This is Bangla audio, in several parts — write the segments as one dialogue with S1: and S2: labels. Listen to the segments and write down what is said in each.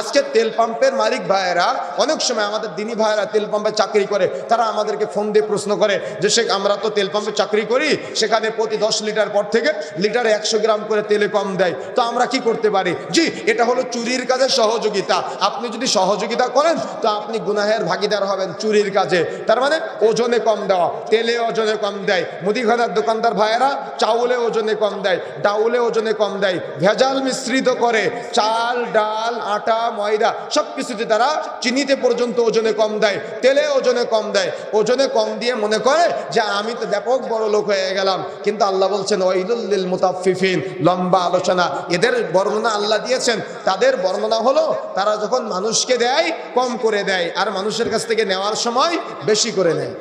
S1: আজকে তেল পাম্পের মালিক ভাইয়েরা, অনেক সময় আমাদের দিনী ভাইয়েরা তেল পাম্পে চাকরি করে, তারা আমাদেরকে ফোন দিয়ে প্রশ্ন করে যে সে আমরা তো তেল পাম্পে চাকরি করি, সেখানে প্রতি দশ লিটার পর থেকে লিটারে একশো গ্রাম করে তেলে কম দেয়, তো আমরা কি করতে পারি? জি, এটা হলো চুরির কাজে সহযোগিতা। আপনি যদি সহযোগিতা করেন, তো আপনি গুনাহের ভাগিদার হবেন চুরির কাজে। তার মানে ওজনে কম দেওয়া, তেলে ওজনে কম দেয়। মুদিখানার দোকানদার ভাইয়েরা, চাউলে ওজনে কম দেয়, ডাউলে ওজনে কম দেয়। ভেজাল মিশ্রিত করে চাল, ডাল, আটা ময়দা সব কিছুতে তারা চিনিতে পর্যন্ত ওজনে কম দেয়, তেলে ওজনে কম দেয়। ওজনে কম দিয়ে মনে করে যে আমি তো ব্যাপক বড় লোক হয়ে গেলাম। কিন্তু আল্লাহ বলছেন, ওয়াইলুল মুতাফফিফিন লম্বা আলোচনা। এদের বর্ণনা আল্লাহ দিয়েছেন। তাদের বর্ণনা হলো, তারা যখন মানুষকে দেয়, কম করে দেয়। আর মানুষের কাছ থেকে নেওয়ার সময় বেশি করে নেয়।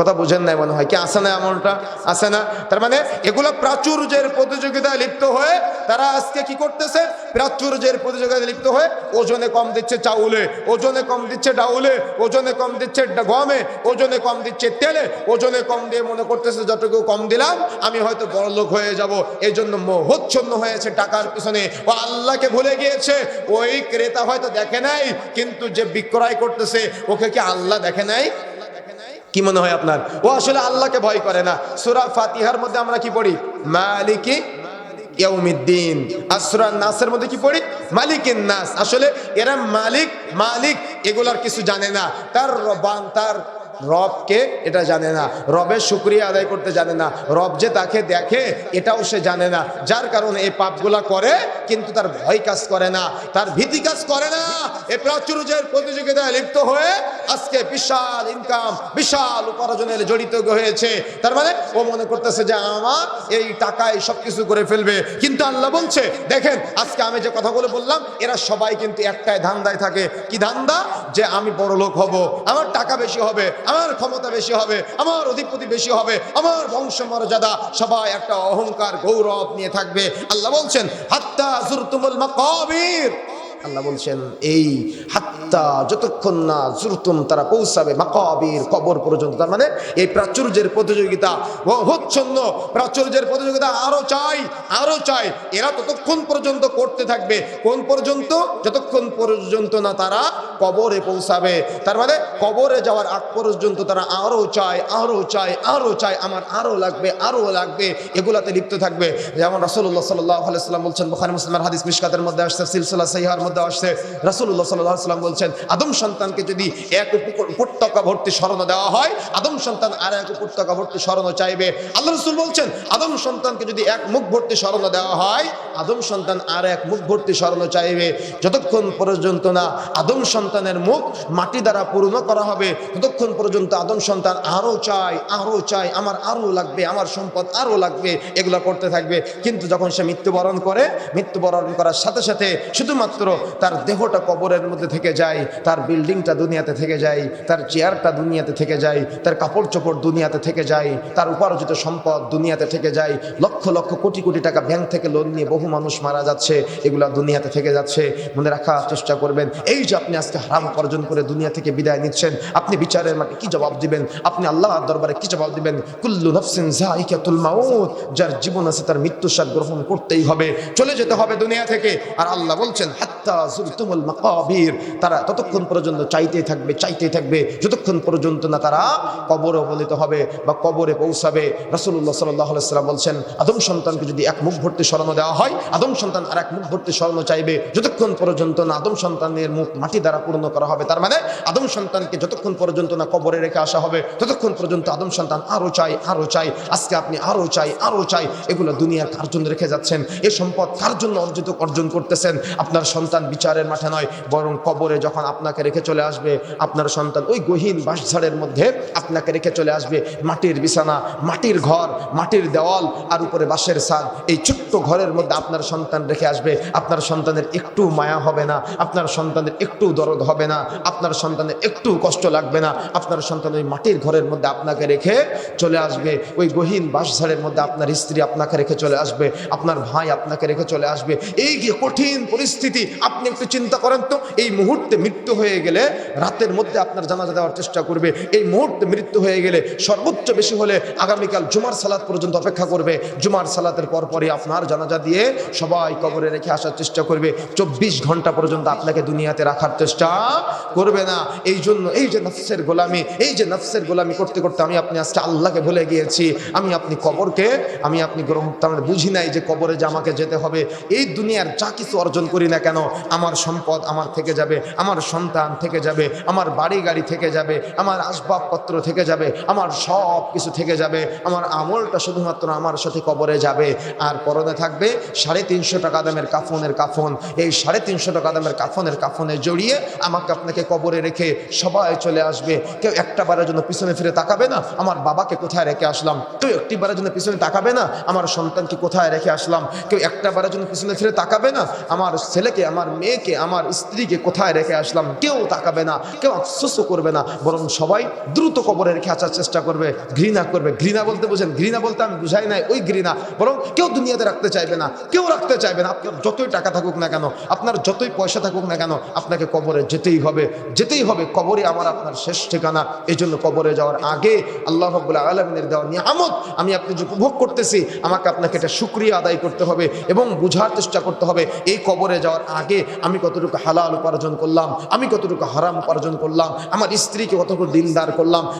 S1: কথা বুঝেন নাই মনে হয়। কি আসে না এমনটা? আসে না? তার মানে এগুলো প্রাচুর্যের প্রতিযোগিতায় লিপ্ত হয়ে তারা আজকে কি করতেছে? প্রাচুর্যের প্রতিযোগিতায় লিপ্ত হয়ে ওজনে কম দিচ্ছে চাউলে, ওজনে কম দিচ্ছে ডাউলে, ওজনে কম দিচ্ছে গমে, ওজনে কম দিচ্ছে তেলে, ওজনে কম দিয়ে মনে করতেছে, যতটুকু কম দিলাম, আমি হয়তো বড় লোক হয়ে যাব। এই জন্য মোহচ্ছন্ন হয়েছে টাকার পিছনে। ও আল্লাহকে ভুলে গিয়েছে। ওই ক্রেতা হয়তো দেখে নাই, কিন্তু যে বিক্রয় করতেছে, ওকে কি আল্লাহ দেখে নাই? কি মনে হয় আপনার? ও আসলে আল্লাহকে ভয় করে না। সুরা ফাতিহার মধ্যে আমরা কি পড়ি? মালিকি নাসের মধ্যে কি পড়ি? আসলে মালিক মালিক, এগুলার কিছু জানে না। তার রবান, তার রবকে এটা জানে না। রবের শুক্রিয়া আদায় করতে জানে না। রব যে তাকে দেখে, এটাও সে জানে না। যার কারণে এই পাপগুলা করে, কিন্তু তার ভয় কাজ করে না। তার ভীতি কাজ করে না। এ প্রাচুর্যের প্রতিযোগিতায় লিপ্ত হয়ে আজকে বিশাল ইনকাম বিশাল উপার্জনের জড়িত হয়েছে। তার মানে ও মনে করতেছে যে আমার এই টাকায় সবকিছু করে ফেলবে। কিন্তু আল্লাহ বলছে, দেখেন, আজকে আমি যে কথাগুলো বললাম, এরা সবাই কিন্তু একটাই ধান্দায় থাকে। কি ধান্দা? যে আমি বড় লোক হব, আমার টাকা বেশি হবে, আমার ক্ষমতা বেশি হবে, আমার অধিপতি বেশি হবে, আমার বংশ মর্যাদা, সবাই একটা অহংকার, গৌরব নিয়ে থাকবে। আল্লাহ বলছেন, হাত্তা জুরতুমুল মাকাবির। আল্লাহ বলছেন, এই হাত্তা যতক্ষণ না জুরতুম তারা পৌঁছাবে মাকাবির কবর পর্যন্ত, তার মানে এই প্রাচুর্যের প্রতিযোগিতা হচ্ছন্ন প্রাচুর্যের প্রতিযোগিতা আরও চাই আরও চাই, এরা ততক্ষণ পর্যন্ত করতে থাকবে, কোন পর্যন্ত? যতক্ষণ পর্যন্ত না তারা কবরে পৌঁছাবে, তার মানে কবরে যাওয়ার আগ পর্যন্ত তারা আরও চায় আরও চায় আরও চায় আমার আরও লাগবে আরও লাগবে, এগুলাতে লিপ্ত থাকবে। যেমন আলাইহি সাল্লাম বলছেন, বুখারী মুসলমান হাদিস মিশকাতের মধ্যে আসছে, সিলসিলা সহিহার মধ্যে আসছে। সাল্লাল্লাহু সাল্লাম বলছেন, আদম সন্তানকে যদি এক উপত্যকা ভর্তি স্মরণ দেওয়া হয়, আদম সন্তান আর এক উপত্যকা ভর্তি স্মরণ চাইবে। আল্লাহ রসুল বলছেন, আদম সন্তানকে যদি এক মুখ ভর্তি স্মরণ দেওয়া হয়, আদম সন্তান আর এক মুখ ভর্তি স্মরণ চাইবে। যতক্ষণ পর্যন্ত না আদম সন্তানের মুখ মাটি দ্বারা পূর্ণ করা হবে, ততক্ষণ পর্যন্ত আদম সন্তান আরও চাই আরও চাই আমার আরও লাগবে, আমার সম্পদ আরও লাগবে, এগুলো করতে থাকবে। কিন্তু যখন সে মৃত্যুবরণ করে, মৃত্যুবরণ করার সাথে সাথে শুধুমাত্র তার দেহটা কবরের মধ্যে থেকে যায়, তার বিল্ডিংটা দুনিয়াতে থেকে যায়, তার চেয়ারটা দুনিয়াতে থেকে যায়, তার কাপড় চোপড় দুনিয়াতে থেকে যায়, তার উপার্জিত সম্পদ দুনিয়াতে থেকে যায়, লক্ষ লক্ষ কোটি কোটি টাকা ব্যাংক থেকে লোন নিয়ে বহু মানুষ মারা যাচ্ছে, এগুলা দুনিয়াতে থেকে যাচ্ছে। মনে রাখার চেষ্টা করবেন, এই যে আপনি আজকে হারাম উপার্জন করে দুনিয়া থেকে বিদায় নিচ্ছেন, আপনি বিচারের মাঠে কি জবাব দিবেন? আপনি আল্লাহর দরবারে কি জবাব দিবেন? কুল্লু নফসিন যার জীবন আছে তার মৃত্যু স্বাদ গ্রহণ করতেই হবে, চলে যেতে হবে দুনিয়া থেকে। আর আল্লাহ বলছেন, হাত্তা জুরতুমুল মাকাবির। তারা ততক্ষণ পর্যন্ত চাইতেই থাকবে চাইতেই থাকবে। যতক্ষণ পর্যন্ত না তারা কবরে অবনীত হবে বা কবরে পৌঁছাবে সাল্লাল্লাহু সাল্লাম বলছেন, আদম সন্তানকে যদি এক মুখ ভর্তি স্মরণ দেওয়া হয়, আদম সন্তান আর এক মুখ ভর্তি স্মরণ চাইবে। যতক্ষণ পর্যন্ত না আদম সন্তানের মুখ মাটি দ্বারা পূর্ণ করা হবে, তার মানে আদম সন্তানকে যতক্ষণ পর্যন্ত না কবরে রেখে আসা হবে, ততক্ষণ পর্যন্ত আদম সন্তান আরও চাই আরও চাই আজকে আপনি আরও চাই আরও চাই। এগুলো দুনিয়ার কার জন্য রেখে যাচ্ছেন? এই সম্পদ কার জন্য অর্জিত, অর্জন করতেছেন? আপনার সন্তান বিচারের মাঠে নয়, বরং কবরে যখন আপনাকে রেখে চলে আসবে, আপনার সন্তান ওই গহীন বাঁশঝাড়ের মধ্যে আপনাকে রেখে চলে আসবে। মাটির বিছানা, মাটির ঘর, মাটির দেওয়াল আর উপরে বাঁশের ছাদ, এই ছোট্ট ঘরের মধ্যে আপনার সন্তান রেখে আসবে। আপনার সন্তানের একটু মায়া হবে না, আপনার সন্তানের একটু দরদ হবে না, আপনার সন্তানের একটু কষ্ট লাগবে না, আপনার সন্তান ওই মাটির ঘরের মধ্যে আপনাকে রেখে চলে আসবে। ওই গহীন বাঁশঝাড়ের মধ্যে আপনার স্ত্রী আপনাকে রেখে চলে আসবে, আপনার ভাই আপনাকে রেখে চলে আসবে। এই কঠিন পরিস্থিতি আপনি একটু চিন্তা করেন তো, এই মুহূর্তে মৃত্যু হয়ে গেলে রাতের মধ্যে আপনার জানাজা দেওয়ার চেষ্টা করবে। এই মুহূর্তে মৃত্যু হয়ে গেলে সর্বোচ্চ বেশি হলে আগামীকাল জুমার সালাত পর্যন্ত অপেক্ষা করবে। জুমার সালাতের পরপরই আপনার জানাজা দিয়ে সবাই কবরে রেখে আসার চেষ্টা করবে। চব্বিশ ঘণ্টা পর্যন্ত আপনাকে দুনিয়াতে রাখার চেষ্টা করবে না। এই জন্য, এই যে নফসের গোলামি, এই যে নফসের গোলামি করতে করতে আমি আপনি আজকে আল্লাহকে ভুলে গিয়েছি। আমি আপনি কবরকে, আমি আপনি গ্রহণ মানে বুঝি নাই যে কবরে যে আমাকে যেতে হবে। এই দুনিয়ার যা কিছু অর্জন করি না কেন আমার সম্পদ আমার থেকে যাবে, আমার সন্তান থেকে যাবে, আমার বাড়ি গাড়ি থেকে যাবে, আমার আসবাবপত্র থেকে যাবে, আমার সব কিছু থেকে যাবে, আমার আমলটা শুধুমাত্র আমার সাথে কবরে যাবে। আর পরনে থাকবে সাড়ে তিনশো টাকা দামের কাফনের কাফন। এই সাড়ে তিনশো টাকা দামের কাফনের কাফনে জড়িয়ে আমাকে আপনাকে কবরে রেখে সবাই চলে আসবে। কেউ একটা বারের জন্য পিছনে ফিরে তাকাবে না, আমার বাবাকে কোথায় রেখে আসলাম? কেউ একটি বারের জন্য পিছনে তাকাবে না, আমার সন্তানকে কোথায় রেখে আসলাম? কেউ একটা বারের জন্য পিছনে ফিরে তাকাবে না, আমার ছেলেকে, আমার মেয়েকে, আমার স্ত্রীকে কোথায় রেখে আসলাম? কেউ তাকাবে না, কেউ আফসোসও করবে না, বরং সবাই দ্রুত কবরে রেখে আসার চেষ্টা করবে, ঘৃণা করবে। ঘৃণা বলতে বোঝেন, ঘৃণা বলতে আমি বুঝাই নাই ওই ঘৃণা। বরং কেউ দুনিয়াতে রাখতে চাইবে না, কেউ রাখতে চাইবে না। আপনার যতই টাকা থাকুক না কেন, আপনার যতই পয়সা থাকুক না কেন, আপনাকে কবরে যেতেই হবে। যেতেই হবে, কবরে আমার আপনার শেষ ঠিকানা। এই জন্য কবরে যাওয়ার আগে আল্লাহ রব্বুল্লাহ আলমিনের দেওয়া নিয়ামত আমি আপনি যে উপভোগ করতেছি। আমাকে আপনাকে এটা সুক্রিয়া আদায় করতে হবে এবং বুঝার চেষ্টা করতে হবে। এই কবরে যাওয়ার আগে আমি কতটুকু হালাল উপার্জন করলাম, আমি কতটুকু হারাম উপার্জন করলাম, আমার স্ত্রীকে কতটুকু দিনদার করলাম